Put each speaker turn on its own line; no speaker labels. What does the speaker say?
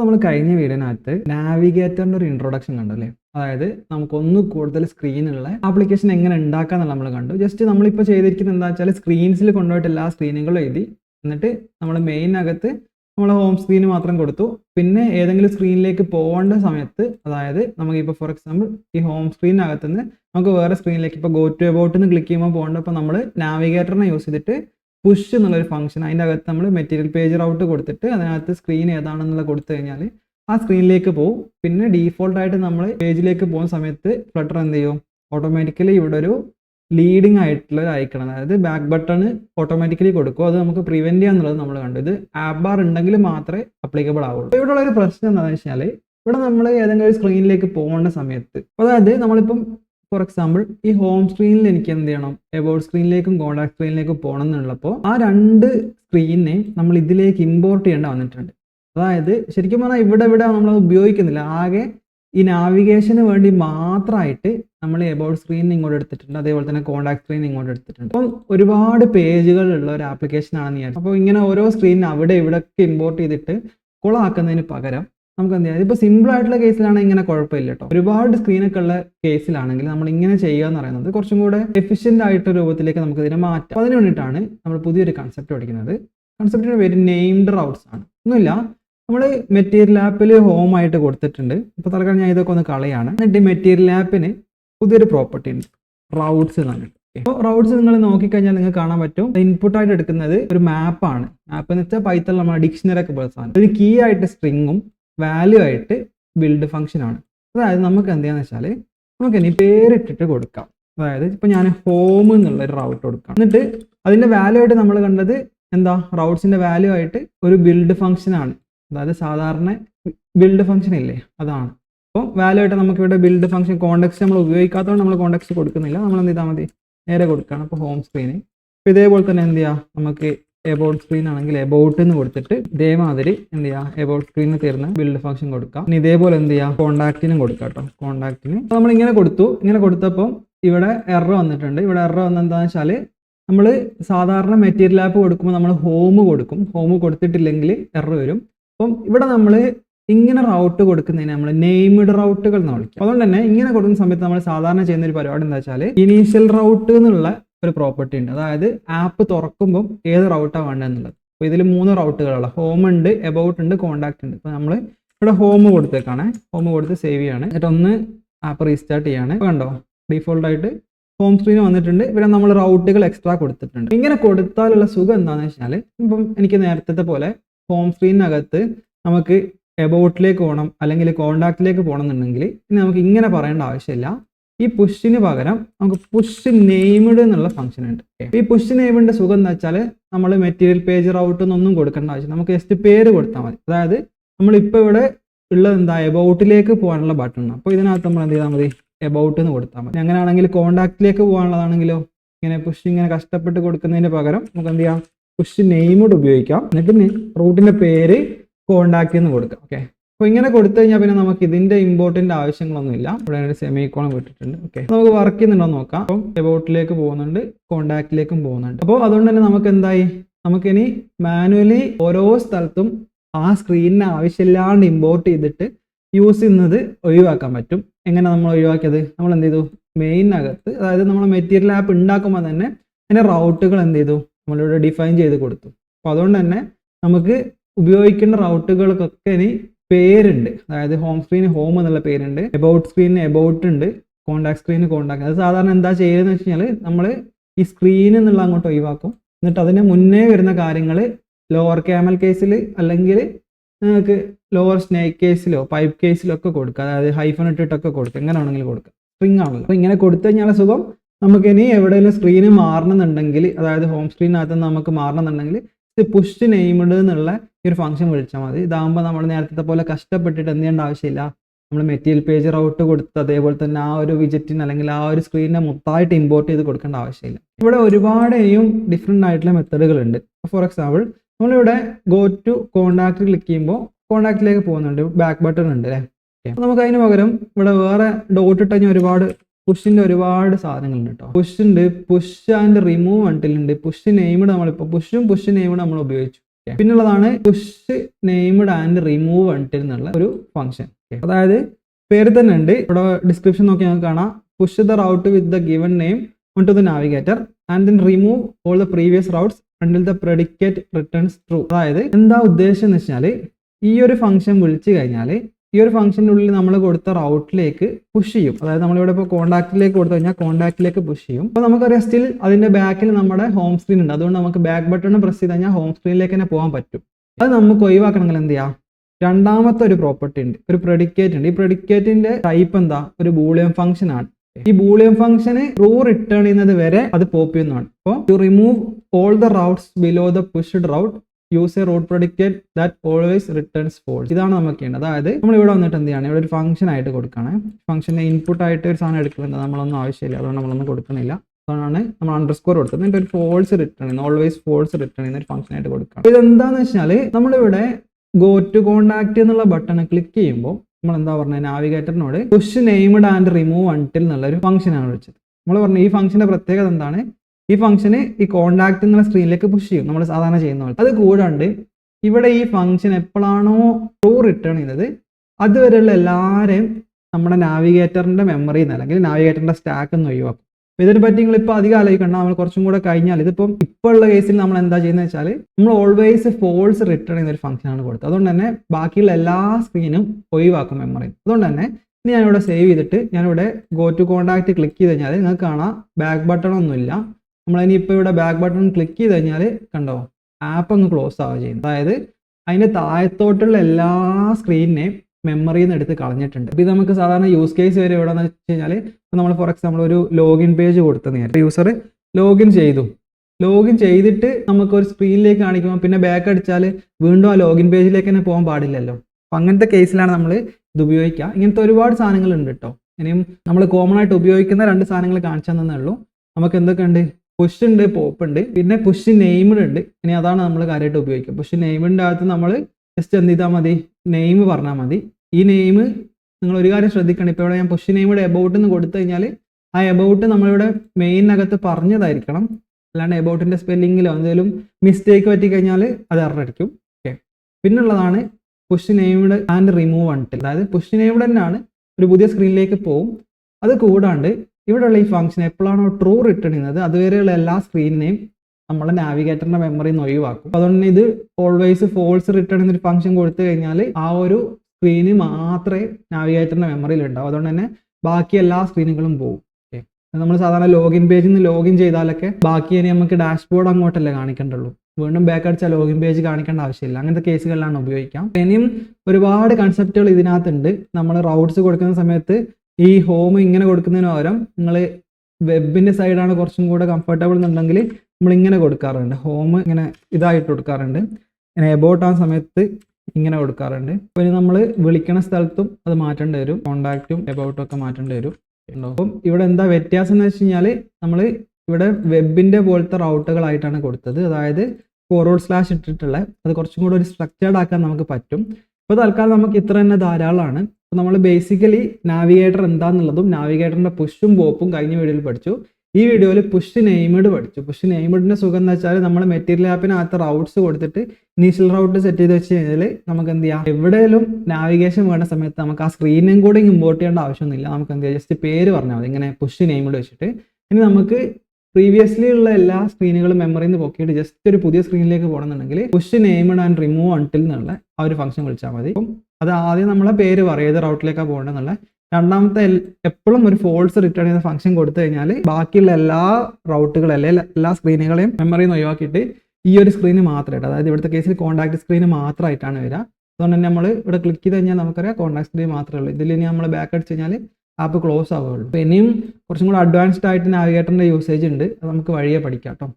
നമ്മൾ കഴിഞ്ഞ വീഡിയോനകത്ത് നാവിഗേറ്ററിന്റെ ഒരു ഇൻട്രൊഡക്ഷൻ കണ്ടു അല്ലേ അതായത് നമുക്ക് ഒന്ന് കൂടുതൽ സ്ക്രീനുള്ള ആപ്ലിക്കേഷൻ എങ്ങനെ ഉണ്ടാക്കാന്നുള്ള നമ്മൾ കണ്ടു. ജസ്റ്റ് നമ്മളിപ്പോൾ ചെയ്തിരിക്കുന്നത് എന്താ വെച്ചാൽ സ്ക്രീൻസിൽ കൊണ്ടുപോയിട്ട് എല്ലാ സ്ക്രീനുകളും എഴുതി എന്നിട്ട് നമ്മൾ മെയിനകത്ത് നമ്മൾ ഹോം സ്ക്രീന് മാത്രം കൊടുത്തു. പിന്നെ ഏതെങ്കിലും സ്ക്രീനിലേക്ക് പോകേണ്ട സമയത്ത് അതായത് നമുക്ക് ഇപ്പൊ ഫോർ എക്സാമ്പിൾ ഈ ഹോം സ്ക്രീനകത്ത് നിന്ന് നമുക്ക് വേറെ സ്ക്രീനിലേക്ക് ഇപ്പോൾ ഗോ ടു എബൌട്ട് എന്ന് ക്ലിക്ക് ചെയ്യുമ്പോൾ പോകേണ്ട പോകേണ്ടപ്പോൾ നമ്മൾ നാവിഗേറ്ററിനെ യൂസ് ചെയ്തിട്ട് പുഷ് എന്നുള്ളൊരു ഫംഗ്ഷൻ അതിന്റെ അകത്ത് നമ്മൾ മെറ്റീരിയൽ പേജ് റൗട്ട് കൊടുത്തിട്ട് അതിനകത്ത് സ്ക്രീൻ ഏതാണെന്നുള്ള കൊടുത്തു കഴിഞ്ഞാൽ ആ സ്ക്രീനിലേക്ക് പോകും പിന്നെ ഡീഫോൾട്ട് ആയിട്ട് നമ്മൾ പേജിലേക്ക് പോകുന്ന സമയത്ത് ഫ്ലട്ടർ എന്ത് ചെയ്യും? ഓട്ടോമാറ്റിക്കലി ഇവിടെ ഒരു ലീഡിങ് ആയിട്ടുള്ള ഒരു ഐക്കൺ അതായത് ബാക്ക് ബട്ടൺ ഓട്ടോമാറ്റിക്കലി കൊടുക്കും. അത് നമുക്ക് പ്രിവെന്റ് ചെയ്യാന്നുള്ളത് നമ്മൾ കണ്ടു. ഇത് ആപ്പ് ബാർ ഉണ്ടെങ്കിൽ മാത്രമേ അപ്ലിക്കബിൾ ആവുള്ളൂ. ഇവിടെ ഉള്ള ഒരു പ്രശ്നം എന്താണെന്ന് വെച്ചാൽ ഇവിടെ നമ്മൾ ഏതെങ്കിലും ഒരു സ്ക്രീനിലേക്ക് പോകേണ്ട സമയത്ത് അതായത് നമ്മളിപ്പം ഫോർ എക്സാമ്പിൾ ഈ ഹോം സ്ക്രീനിൽ എനിക്ക് എന്ത് ചെയ്യണം? എബൌട്ട് സ്ക്രീനിലേക്കും കോൺടാക്ട് സ്ക്രീനിലേക്കും പോകണം എന്നുള്ളപ്പോൾ ആ രണ്ട് സ്ക്രീനിനെ നമ്മൾ ഇതിലേക്ക് ഇമ്പോർട്ട് ചെയ്യേണ്ട വന്നിട്ടുണ്ട്. അതായത് ശരിക്കും പറഞ്ഞാൽ ഇവിടെ ഇവിടെ നമ്മൾ ഉപയോഗിക്കുന്നില്ല. ആകെ ഈ നാവിഗേഷന് വേണ്ടി മാത്രമായിട്ട് നമ്മൾ എബൌട്ട് സ്ക്രീൻ ഇങ്ങോട്ട് എടുത്തിട്ടുണ്ട്. അതേപോലെ തന്നെ കോൺടാക്ട് സ്ക്രീൻ ഇങ്ങോട്ട് എടുത്തിട്ടുണ്ട്. അപ്പം ഒരുപാട് പേജുകളുള്ള ഒരു ആപ്ലിക്കേഷൻ ആണെന്ന് ഞാൻ അപ്പോൾ ഇങ്ങനെ ഓരോ സ്ക്രീനും അവിടെ ഇവിടെ ഒക്കെ ഇമ്പോർട്ട് ചെയ്തിട്ട് കുളമാക്കുന്നതിന് പകരം നമുക്ക് എന്ത് ചെയ്യാം? ഇപ്പോൾ സിമ്പിൾ ആയിട്ടുള്ള കേസിലാണെങ്കിൽ ഇങ്ങനെ കുഴപ്പമില്ല കേട്ടോ ഒരുപാട് സ്ക്രീനൊക്കെ ഉള്ള കേസിലാണെങ്കിൽ നമ്മൾ ഇങ്ങനെ ചെയ്യുക എന്ന് പറയുന്നത് കുറച്ചും കൂടെ എഫിഷ്യന്റ് ആയിട്ട് രൂപത്തിലേക്ക് നമുക്ക് ഇതിനെ മാറ്റാം. അതിന് വേണ്ടിയിട്ടാണ് നമ്മൾ പുതിയൊരു കൺസെപ്റ്റ് പഠിക്കുന്നത്. കൺസെപ്റ്റിന്റെ പേര് നെയിംഡ് റൗട്ട്സ് ആണ്. ഒന്നുമില്ല. നമ്മൾ മെറ്റീരിയൽ ആപ്പിൽ ഹോം ആയിട്ട് കൊടുത്തിട്ടുണ്ട്. ഇപ്പോൾ തൽക്കാലം ഞാൻ ഇതൊക്കെ ഒന്ന് കളയാണ്. എന്നിട്ട് മെറ്റീരിയൽ ആപ്പിന് പുതിയൊരു പ്രോപ്പർട്ടി ഉണ്ട്. റൗട്ട്സ് എന്നാണ് അപ്പോൾ റൗട്ട്സ് നിങ്ങൾ നോക്കിക്കഴിഞ്ഞാൽ നിങ്ങൾക്ക് കാണാൻ പറ്റും. ഇൻപുട്ടായിട്ട് എടുക്കുന്നത് ഒരു മാപ്പാണ് മാപ്പ് എന്ന് വെച്ചാൽ പൈത്തൽ നമ്മൾ ഡിക്ഷണറി ഒക്കെ പോലെ സാധനം. ഒരു കീ ആയിട്ട് സ്ട്രിങ്ങും വാല്യൂ ആയിട്ട് ബിൽഡ് ഫംഗ്ഷൻ ആണ്. അതായത് നമുക്ക് എന്താണെന്ന് വെച്ചാൽ നമുക്ക് ഇനി പേരിട്ടിട്ട് കൊടുക്കാം. അതായത് ഇപ്പൊ ഞാൻ ഹോം എന്നുള്ള ഒരു റൗട്ട് കൊടുക്കാം. എന്നിട്ട് അതിന്റെ വാല്യൂ ആയിട്ട് നമ്മൾ കണ്ടത് എന്താ? റൗട്ട്സിന്റെ വാല്യൂ ആയിട്ട് ഒരു ബിൽഡ് ഫംഗ്ഷൻ ആണ്. അതായത് സാധാരണ ബിൽഡ് ഫംഗ്ഷൻ ഇല്ലേ? അതാണ്. അപ്പോൾ വാല്യൂ ആയിട്ട് നമുക്ക് ഇവിടെ ബിൽഡ് ഫംഗ്ഷൻ കോണ്ടക്സ്റ്റ് നമ്മൾ ഉപയോഗിക്കാത്തതുകൊണ്ട് നമ്മൾ കോണ്ടക്സ്റ്റ് കൊടുക്കുന്നില്ല. നമ്മൾ എന്ത് ചെയ്താൽ മതി? നേരെ കൊടുക്കുകയാണ്. അപ്പോൾ ഹോം സ്ക്രീന് അപ്പോൾ ഇതേപോലെ തന്നെ എന്ത് ചെയ്യുക നമുക്ക് എബൌട്ട് സ്ക്രീൻ ആണെങ്കിൽ എബൌട്ട് എന്ന് കൊടുത്തിട്ട് ഇതേമാതിരി എന്ത് ചെയ്യുക എബൌട്ട് സ്ക്രീനിൽ തരുന്ന ബിൽഡ് ഫംഗ്ഷൻ കൊടുക്കാം. ഇനി ഇതേപോലെ എന്ത് ചെയ്യുക കോണ്ടാക്റ്റിനും കൊടുക്കാം കേട്ടോ. കോൺടാക്റ്റിന് നമ്മൾ ഇങ്ങനെ കൊടുത്തു. ഇങ്ങനെ കൊടുത്തപ്പോൾ ഇവിടെ എറർ വന്നിട്ടുണ്ട്. ഇവിടെ എറർ വന്ന എന്താണെന്ന് വെച്ചാൽ നമ്മൾ സാധാരണ മെറ്റീരിയൽ ആപ്പ് കൊടുക്കുമ്പോൾ നമ്മൾ ഹോം കൊടുക്കും. ഹോം കൊടുത്തിട്ടില്ലെങ്കിൽ എറർ വരും. അപ്പം ഇവിടെ നമ്മൾ ഇങ്ങനെ റൗട്ട് കൊടുക്കുന്നതിന് നമ്മൾ നെയ്മഡ് റൗട്ടുകൾ എന്ന് വിളിക്കും. അതുകൊണ്ട് തന്നെ ഇങ്ങനെ കൊടുക്കുന്ന സമയത്ത് നമ്മൾ സാധാരണ ചെയ്യുന്ന ഒരു പരിപാടി എന്താ വെച്ചാൽ ഇനീഷ്യൽ റൗട്ട് എന്നുള്ള ഒരു പ്രോപ്പർട്ടി ഉണ്ട്. അതായത് ആപ്പ് തുറക്കുമ്പോൾ ഏത് റൗട്ടാണ് വേണ്ടതെന്നുള്ളത് അപ്പോൾ ഇതിൽ മൂന്ന് റൗട്ടുകളുള്ള ഹോം ഉണ്ട് എബൌട്ട് ഉണ്ട് കോണ്ടാക്ട് ഉണ്ട്. ഇപ്പോൾ നമ്മൾ ഇവിടെ ഹോം കൊടുത്തേക്കാണ്. ഹോം കൊടുത്ത് സേവ് ചെയ്യാണ്. എന്നിട്ട് ഒന്ന് ആപ്പ് റീസ്റ്റാർട്ട് ചെയ്യാണ് കണ്ടോ? ഡീഫോൾട്ടായിട്ട് ഹോം സ്ക്രീൻ വന്നിട്ടുണ്ട്. ഇവിടെ നമ്മൾ റൗട്ടുകൾ എക്സ്ട്രാ കൊടുത്തിട്ടുണ്ട്. ഇങ്ങനെ കൊടുത്താലുള്ള സുഖം എന്താണെന്ന് വെച്ചാൽ ഇപ്പം എനിക്ക് നേരത്തെ പോലെ ഹോം സ്ക്രീനകത്ത് നമുക്ക് എബൌട്ടിലേക്ക് പോകണം അല്ലെങ്കിൽ കോണ്ടാക്റ്റിലേക്ക് പോകണം എന്നുണ്ടെങ്കിൽ നമുക്ക് ഇങ്ങനെ പറയേണ്ട ആവശ്യമില്ല. ഈ പുഷിന് പകരം നമുക്ക് പുഷ് നെയ്മഡ് എന്നുള്ള ഫംഗ്ഷൻ ഉണ്ട്. ഈ പുഷ് നെയ്മിന്റെ സുഖം എന്ന് വെച്ചാൽ നമ്മൾ മെറ്റീരിയൽ പേജ് റൗട്ട് എന്നൊന്നും കൊടുക്കേണ്ട ആവശ്യം നമുക്ക് ജസ്റ്റ് പേര് കൊടുത്താൽ മതി. അതായത് നമ്മൾ ഇപ്പൊ ഇവിടെ ഉള്ളത് എന്താ? എബൌട്ടിലേക്ക് പോകാനുള്ള ബട്ടൺ അപ്പോൾ ഇതിനകത്ത് നമ്മൾ എന്ത് ചെയ്താൽ മതി? എബൌട്ട് എന്ന് കൊടുത്താൽ മതി. അങ്ങനെയാണെങ്കിൽ കോണ്ടാക്റ്റിലേക്ക് പോകാനുള്ളതാണെങ്കിലോ? ഇങ്ങനെ പുഷ് ഇങ്ങനെ കഷ്ടപ്പെട്ട് കൊടുക്കുന്നതിന് പകരം നമുക്ക് എന്ത് ചെയ്യാം? പുഷ് നെയ്മോട് ഉപയോഗിക്കാം. എന്നിട്ട് റൂട്ടിന്റെ പേര് കോണ്ടാക്ട് എന്ന് കൊടുക്കാം. ഓക്കെ അപ്പോൾ ഇങ്ങനെ കൊടുത്തു കഴിഞ്ഞാൽ പിന്നെ നമുക്ക് ഇതിന്റെ ഇമ്പോർട്ടന്റ് ആവശ്യങ്ങളൊന്നുമില്ല. ഇവിടെ ഒരു സെമി കോളം വിട്ടിട്ടുണ്ട് ഓക്കെ നമുക്ക് വർക്ക് ചെയ്യുന്നുണ്ടോ നോക്കാം. അപ്പം എബൌട്ടിലേക്ക് പോകുന്നുണ്ട് കോണ്ടാക്റ്റിലേക്കും പോകുന്നുണ്ട്. അപ്പോൾ അതുകൊണ്ട് തന്നെ നമുക്ക് എന്തായി? നമുക്കിനി മാനുവലി ഓരോ സ്ഥലത്തും ആ സ്ക്രീനിന് ആവശ്യമില്ലാണ്ട് ഇമ്പോർട്ട് ചെയ്തിട്ട് യൂസ് ചെയ്യുന്നത് ഒഴിവാക്കാൻ പറ്റും. എങ്ങനെ നമ്മൾ ഒഴിവാക്കിയത്? നമ്മൾ എന്ത് ചെയ്തു? മെയിനകത്ത് അതായത് നമ്മൾ മെറ്റീരിയൽ ആപ്പ് ഉണ്ടാക്കുമ്പോൾ തന്നെ അതിന്റെ റൗട്ടുകൾ എന്ത് ചെയ്തു? നമ്മളിവിടെ ഡിഫൈൻ ചെയ്ത് കൊടുത്തു. അപ്പോൾ അതുകൊണ്ട് തന്നെ നമുക്ക് ഉപയോഗിക്കേണ്ട റൗട്ടുകൾക്കൊക്കെ ഇനി പേരുണ്ട്. അതായത് ഹോം സ്ക്രീന് ഹോം എന്നുള്ള പേരുണ്ട്. എബൌട്ട് സ്ക്രീനിന് എബൌട്ട് ഉണ്ട്. കോണ്ടാക്ട് സ്ക്രീന് കോണ്ടാക്ട് അത് സാധാരണ എന്താ ചെയ്യുന്നത് വെച്ച് കഴിഞ്ഞാൽ നമ്മൾ ഈ സ്ക്രീൻ എന്നുള്ള അങ്ങോട്ട് ഒഴിവാക്കും. എന്നിട്ട് അതിന് മുന്നേ വരുന്ന കാര്യങ്ങൾ ലോവർ ക്യാമൽ കേസിൽ അല്ലെങ്കിൽ നിങ്ങൾക്ക് ലോവർ സ്നേക്ക് കേസിലോ പൈപ്പ് കേസിലോ ഒക്കെ കൊടുക്കുക. അതായത് ഹൈഫൺ ഇട്ടിട്ടൊക്കെ കൊടുക്കുക. എങ്ങനെ ആണെങ്കിലും കൊടുക്കുക സ്പ്രിങ് ആണല്ലോ. അപ്പോൾ ഇങ്ങനെ കൊടുത്തു കഴിഞ്ഞാൽ സുഖം. നമുക്ക് ഇനി എവിടെയെങ്കിലും സ്ക്രീന് മാറണമെന്നുണ്ടെങ്കിൽ അതായത് ഹോം സ്ക്രീനകത്ത് നമുക്ക് മാറണമെന്നുണ്ടെങ്കിൽ പുഷ് നെയ്മഡ് എന്നുള്ള ഈ ഒരു ഫംഗ്ഷൻ വിളിച്ചാൽ മതി. ഇതാകുമ്പോൾ നമ്മൾ നേരത്തെ പോലെ കഷ്ടപ്പെട്ടിട്ട് എന്ത് ചെയ്യേണ്ട ആവശ്യമില്ല. നമ്മൾ മെറ്റീരിയൽ പേജ് റൗട്ട് കൊടുത്ത് അതേപോലെ തന്നെ ആ ഒരു വിജറ്റിന് അല്ലെങ്കിൽ ആ ഒരു സ്ക്രീനിനെ മൊത്തമായിട്ട് ഇമ്പോർട്ട് ചെയ്ത് കൊടുക്കേണ്ട ആവശ്യമില്ല. ഇവിടെ ഒരുപാട് ഇനിയും ഡിഫറെന്റ് ആയിട്ടുള്ള മെത്തഡുകൾ ഉണ്ട്. ഫോർ എക്സാമ്പിൾ നമ്മളിവിടെ ഗോ ടു കോണ്ടാക്ട് ക്ലിക്ക് ചെയ്യുമ്പോൾ കോണ്ടാക്റ്റിലേക്ക് പോകുന്നുണ്ട്. ബാക്ക് ബട്ടൺ ഉണ്ട് അല്ലേ? അപ്പോൾ നമുക്ക് അതിന് പകരം ഇവിടെ വേറെ ഡോട്ട് ഇട്ട് കഴിഞ്ഞാൽ ഒരുപാട് പുഷിന്റെ ഒരുപാട് സാധനങ്ങളുണ്ട് കേട്ടോ പുഷ് ഉണ്ട് പുഷ് ആൻഡ് റിമൂവ് വണ്ടിലുണ്ട് പുഷ് നെയിംഡ് നമ്മളിപ്പോൾ പുഷും പുഷ് നെയിംഡ് നമ്മൾ ഉപയോഗിച്ചു. പിന്നുള്ളതാണ് push named and remove until എന്നുള്ള ഒരു ഫംഗ്ഷൻ അതായത് പേര് തന്നെ ഉണ്ട്. ഇവിടെ ഡിസ്ക്രിപ്ഷൻ നോക്കി നമുക്ക് കാണാം. Push the route with the given name onto the navigator and then remove all the previous routes until the predicate returns true അതായത് എന്താ ഉദ്ദേശം എന്ന് വെച്ചാൽ ഈ ഒരു ഫംഗ്ഷൻ വിളിച്ചു കഴിഞ്ഞാൽ ഈ ഒരു ഫംഗ്ഷന്റെ ഉള്ളിൽ നമ്മൾ കൊടുത്ത റൗട്ടിലേക്ക് പുഷ് ചെയ്യും. അതായത് നമ്മളിവിടെ ഇപ്പോൾ കോൺടാക്റ്റിലേക്ക് കൊടുത്തു കഴിഞ്ഞാൽ കോൺടാക്റ്റിലേക്ക് പുഷ് ചെയ്യും. അപ്പോൾ നമുക്കറിയാം സ്റ്റിൽ അതിന്റെ ബാക്കിൽ നമ്മുടെ ഹോം സ്ക്രീൻ ഉണ്ട്. അതുകൊണ്ട് നമുക്ക് ബാക്ക് ബട്ടൺ പ്രസ് ചെയ്ത് കഴിഞ്ഞാൽ ഹോം സ്ക്രീനിലേക്ക് തന്നെ പോകാൻ പറ്റും. അത് നമുക്ക് ഒഴിവാക്കണമെങ്കിൽ എന്ത് ചെയ്യാം? രണ്ടാമത്തെ ഒരു പ്രോപ്പർട്ടി ഉണ്ട്. ഒരു പ്രെഡിക്കേറ്റ് ഉണ്ട്. ഈ പ്രെഡിക്കേറ്റിന്റെ ടൈപ്പ് എന്താ? ഒരു ബൂളിയം ഫംഗ്ഷൻ ആണ്. ഈ ബൂളിയം ഫംഗ്ഷന് ട്രൂ റിട്ടേൺ ചെയ്യുന്നത് വരെ അത് പോപ്പ് ചെയ്യുന്നതാണ്. അപ്പോൾ to remove all the routes below the pushed route use a route predicted that always returns false ഇതാണ് നമുക്ക് ചെയ്യേണ്ടത്. അതായത് നമ്മൾ ഇവിടെ വന്നിട്ട് എന്ത് ചെയ്യണം? ഇവിടെ ഒരു ഫംഗ്ഷൻ ആയിട്ട് കൊടുക്കുകയാണ്. ഫംഗ്ഷന്റെ ഇൻപുട്ട് ആയിട്ട് ഒരു സാധനം എടുക്കുന്നത് നമ്മളൊന്നും ആവശ്യമില്ല. അതുകൊണ്ട് നമ്മളൊന്നും കൊടുക്കുന്നില്ല. അതുകൊണ്ടാണ് നമ്മൾ അണ്ടർസ്കോർ കൊടുത്തത്. എന്നിട്ട് ഒരു false return always false return ചെയ്യുന്ന ഒരു ഫംഗ്ഷൻ ആയിട്ട് കൊടുക്കാം അപ്പോൾ ഇതെന്താന്ന് വെച്ചാൽ നമ്മളിവിടെ ഗോ ടു കോണ്ടാക്ട് എന്നുള്ള ബട്ടൺ ക്ലിക്ക് ചെയ്യുമ്പോൾ നമ്മൾ എന്താ പറഞ്ഞത് നാവിഗേറ്ററിനോട് question named and remove until function ആണ് വിളിച്ചത്. നമ്മൾ പറഞ്ഞു ഈ ഫംഗ്ഷന്റെ പ്രത്യേകത എന്താണ്? ഈ ഫംഗ്ഷന് ഈ കോണ്ടാക്ട് എന്നുള്ള സ്ക്രീനിലേക്ക് പുഷ് ചെയ്യും. നമ്മൾ സാധാരണ ചെയ്യുന്ന പോലെ. അത് കൂടാണ്ട് ഇവിടെ ഈ ഫംഗ്ഷൻ എപ്പോഴാണോ ട്രൂ റിട്ടേൺ ചെയ്യുന്നത് അതുവരെയുള്ള എല്ലാവരെയും നമ്മുടെ നാവിഗേറ്ററിന്റെ മെമ്മറിയിൽ നിന്ന് അല്ലെങ്കിൽ നാവിഗേറ്ററിന്റെ സ്റ്റാക്ക് ഒന്ന് ഒഴിവാക്കും. ഇതിനെ പറ്റി നിങ്ങൾ ഇപ്പോൾ അധികം ആലോചിക്കണ്ട. നമ്മൾ കുറച്ചും കൂടെ കഴിഞ്ഞാൽ ഇതിപ്പം ഇപ്പോൾ ഉള്ള കേസിൽ നമ്മൾ എന്താ ചെയ്യുന്നത് വെച്ചാൽ നമ്മൾ ഓൾവേസ് ഫോൾസ് റിട്ടേൺ ചെയ്യുന്ന ഒരു ഫംഗ്ഷൻ ആണ് കൊടുത്തത്. അതുകൊണ്ട് തന്നെ ബാക്കിയുള്ള എല്ലാ സ്ക്രീനും ഒഴിവാക്കും മെമ്മറി അതുകൊണ്ട് തന്നെ ഇനി ഞാനിവിടെ സേവ് ചെയ്തിട്ട് ഞാനിവിടെ ഗോ ടു കോണ്ടാക്ട് ക്ലിക്ക് ചെയ്ത് കഴിഞ്ഞാൽ നിങ്ങൾക്ക് കാണാം ബാക്ക് ബട്ടൺ ഒന്നുമില്ല. നമ്മൾ ഇനി ഇപ്പോൾ ഇവിടെ ബാക്ക് ബട്ടൺ ക്ലിക്ക് ചെയ്ത് കഴിഞ്ഞാൽ കണ്ടോ ആപ്പ് അങ്ങ് ക്ലോസ് ആവുക ചെയ്യും. അതായത് അതിന്റെ താഴത്തോട്ടുള്ള എല്ലാ സ്ക്രീനിനെയും മെമ്മറിയിൽ നിന്ന് എടുത്ത് കളഞ്ഞിട്ടുണ്ട്. ഇത് നമുക്ക് സാധാരണ യൂസ് കേസ് വരെ എവിടെയെന്ന് വെച്ച് കഴിഞ്ഞാൽ ഇപ്പോൾ നമ്മൾ ഫോർ എക്സാമ്പിൾ ഒരു ലോഗിൻ പേജ് കൊടുത്തു നേരം. യൂസർ ലോഗിൻ ചെയ്തു. ലോഗിൻ ചെയ്തിട്ട് നമുക്ക് ഒരു സ്ക്രീനിലേക്ക് കാണിക്കുമ്പോൾ പിന്നെ ബാക്ക് അടിച്ചാൽ വീണ്ടും ആ ലോഗിൻ പേജിലേക്ക് തന്നെ പോകാൻ പാടില്ലല്ലോ. അപ്പം അങ്ങനത്തെ കേസിലാണ് നമ്മൾ ഇത് ഉപയോഗിക്കുക. ഇങ്ങനത്തെ ഒരുപാട് സാധനങ്ങളുണ്ട് കേട്ടോ ഇനിയും നമ്മൾ കോമൺ ആയിട്ട് ഉപയോഗിക്കുന്ന രണ്ട് സാധനങ്ങൾ കാണിച്ചു തന്നേ ഉള്ളൂ. നമുക്ക് എന്തൊക്കെ ഉണ്ട് പുഷ് ഉണ്ട് പോപ്പ് ഉണ്ട് പിന്നെ പുഷ് നെയിംഡ് ഉണ്ട്. ഇനി അതാണ് നമ്മൾ കാര്യമായിട്ട് ഉപയോഗിക്കുക. പുഷ് നെയിമിന്റെ അകത്ത് നമ്മൾ ജസ്റ്റ് എന്ത് ചെയ്താൽ മതി? നെയിം പറഞ്ഞാൽ മതി. ഈ നെയിം നിങ്ങൾ ഒരു കാര്യം ശ്രദ്ധിക്കണം. ഇപ്പോൾ ഇവിടെ ഞാൻ പുഷ് നെയിമിടെ എബൌട്ട് എന്ന് കൊടുത്തു കഴിഞ്ഞാൽ ആ എബൌട്ട് നമ്മളിവിടെ മെയിനകത്ത് പറഞ്ഞതായിരിക്കണം. അല്ലാണ്ട് എബൌട്ടിന്റെ സ്പെല്ലിങ്ങിലോ എന്തെങ്കിലും മിസ്റ്റേക്ക് പറ്റി കഴിഞ്ഞാൽ അത് എറടിക്കും okay പിന്നുള്ളതാണ് push named and remove until അതായത് പുഷ് നെയിംഡ് തന്നെയാണ് ഒരു പുതിയ സ്ക്രീനിലേക്ക് പോവും. അത് കൂടാണ്ട് ഇവിടെയുള്ള ഈ ഫംഗ്ഷൻ എപ്പോഴാണോ ട്രൂ റിട്ടേൺ ചെയ്യുന്നത് അതുവരെയുള്ള എല്ലാ സ്ക്രീനിനെയും നമ്മളെ നാവിഗേറ്ററിന്റെ മെമ്മറിയിൽ ഒഴിവാക്കും. അതുകൊണ്ട് ഇത് ഓൾവേസ് ഫോൾസ് റിട്ടേൺ എന്നൊരു ഫംഗ്ഷൻ കൊടുത്തു കഴിഞ്ഞാൽ ആ ഒരു സ്ക്രീന് മാത്രമേ നാവിഗേറ്ററിന്റെ മെമ്മറിയിൽ ഉണ്ടാവും. അതുകൊണ്ട് തന്നെ ബാക്കി എല്ലാ സ്ക്രീനുകളും പോകും നമ്മൾ സാധാരണ ലോഗിൻ പേജിൽ നിന്ന് ലോഗിൻ ചെയ്താലൊക്കെ ബാക്കി ഇനി നമുക്ക് ഡാഷ്ബോർഡ് അങ്ങോട്ടല്ലേ കാണിക്കേണ്ടുള്ളൂ. വീണ്ടും ബാക്ക് അടിച്ചാൽ ലോഗിൻ പേജ് കാണിക്കേണ്ട ആവശ്യമില്ല. അങ്ങനത്തെ കേസുകളിലാണ് ഉപയോഗിക്കാം. ഇനിയും ഒരുപാട് കൺസെപ്റ്റുകൾ ഇതിനകത്തുണ്ട്. നമ്മൾ റൗട്ട്സ് കൊടുക്കുന്ന സമയത്ത് ഈ ഹോം ഇങ്ങനെ കൊടുക്കുന്നതിന് പകരം നിങ്ങൾ വെബിന്റെ സൈഡാണ് കുറച്ചും കൂടെ കംഫർട്ടബിൾ എന്നുണ്ടെങ്കിൽ നമ്മൾ ഇങ്ങനെ കൊടുക്കാറുണ്ട്. ഹോം ഇങ്ങനെ ഇതായിട്ട് കൊടുക്കാറുണ്ട്. ഇങ്ങനെ എബോട്ട് ആ സമയത്ത് ഇങ്ങനെ കൊടുക്കാറുണ്ട്. അപ്പോൾ ഇനി നമ്മൾ വിളിക്കണ സ്ഥലത്തും അത് മാറ്റേണ്ടി വരും. കോണ്ടാക്റ്റും എബൌട്ടും ഒക്കെ മാറ്റേണ്ടി വരും. അപ്പം ഇവിടെ എന്താ വ്യത്യാസം എന്ന് വെച്ച് കഴിഞ്ഞാൽ നമ്മൾ ഇവിടെ വെബിന്റെ പോലത്തെ റൗട്ടുകളായിട്ടാണ് കൊടുത്തത്. അതായത് ഫോർവേഡ് സ്ലാഷ് ഇട്ടിട്ടുള്ള അത് കുറച്ചും കൂടെ ഒരു സ്ട്രക്ചേർഡ് ആക്കാൻ നമുക്ക് പറ്റും. ഇപ്പോൾ തൽക്കാലം നമുക്ക് ഇത്ര തന്നെ ധാരാളമാണ്. അപ്പോൾ നമ്മൾ ബേസിക്കലി നാവിഗേറ്റർ എന്താണെന്നുള്ളതും നാവിഗേറ്ററിന്റെ പുഷും പോപ്പും കഴിഞ്ഞ വീഡിയോയിൽ പഠിച്ചു. ഈ വീഡിയോയിൽ പുഷ് നെയ്മഡ് പഠിച്ചു. പുഷ് നെയ്മഡിന്റെ സുഖം എന്ന് വെച്ചാൽ നമ്മൾ മെറ്റീരിയൽ ആപ്പിനകത്ത് റൗട്ട്സ് കൊടുത്തിട്ട് ഇനീഷ്യൽ റൗട്ട് സെറ്റ് ചെയ്ത് വെച്ച് കഴിഞ്ഞാൽ നമുക്ക് എന്ത് ചെയ്യാം? എവിടെയെങ്കിലും നാവിഗേഷൻ വേണ്ട സമയത്ത് നമുക്ക് ആ സ്ക്രീനും കൂടെ ഇമ്പോർട്ട് ചെയ്യേണ്ട ആവശ്യമൊന്നുമില്ല. നമുക്ക് എന്ത് ചെയ്യാം? ജസ്റ്റ് പേര് പറഞ്ഞാൽ മതി. ഇങ്ങനെ പുഷ് നെയ്മഡ് വെച്ചിട്ട്. ഇനി നമുക്ക് പ്രീവിയസ്ലി ഉള്ള എല്ലാ സ്ക്രീനുകളും മെമ്മറിയിൽ നിന്ന് പൊക്കിയിട്ട് ജസ്റ്റ് ഒരു പുതിയ സ്ക്രീനിലേക്ക് പോകണമെന്നുണ്ടെങ്കിൽ push named and remove until എന്നുള്ള ആ ഒരു ഫംഗ്ഷൻ വിളിച്ചാൽ മതി. അപ്പം അത് ആദ്യം നമ്മളെ പേര് പറയും ഏത് റൗട്ടിലേക്കാണ് പോകേണ്ടതെന്നുള്ള. രണ്ടാമത്തെ എപ്പോഴും ഒരു ഫോൾസ് റിട്ടേൺ ചെയ്യുന്ന ഫംഗ്ഷൻ കൊടുത്തു കഴിഞ്ഞാൽ ബാക്കിയുള്ള എല്ലാ റൗട്ടുകളും അല്ലെങ്കിൽ എല്ലാ സ്ക്രീനുകളെയും മെമ്മറിയിൽ നിന്ന് ഒഴിവാക്കിയിട്ട് ഈ ഒരു സ്ക്രീന് മാത്രമായിട്ട് അതായത് ഇവിടുത്തെ കേസിൽ കോൺടാക്ട് സ്ക്രീന് മാത്രമായിട്ടാണ് വരിക. അതുകൊണ്ട് തന്നെ നമ്മൾ ഇവിടെ ക്ലിക്ക് ചെയ്ത് കഴിഞ്ഞാൽ നമുക്കറിയാം കോൺടാക്ട് സ്ക്രീൻ മാത്രമേ ഉള്ളൂ. ഇതിൽ ഇനി നമ്മൾ ബാക്ക് അടിച്ച് കഴിഞ്ഞാൽ ആപ്പ് ക്ലോസ് ആവുകയുള്ളൂ. ഇനിയും കുറച്ചും കൂടെ അഡ്വാൻസ്ഡ് ആയിട്ട് നാവിഗേറ്ററിന്റെ യൂസേജ് ഉണ്ട്. അത് നമുക്ക് വഴിയെ പഠിക്കാം കേട്ടോ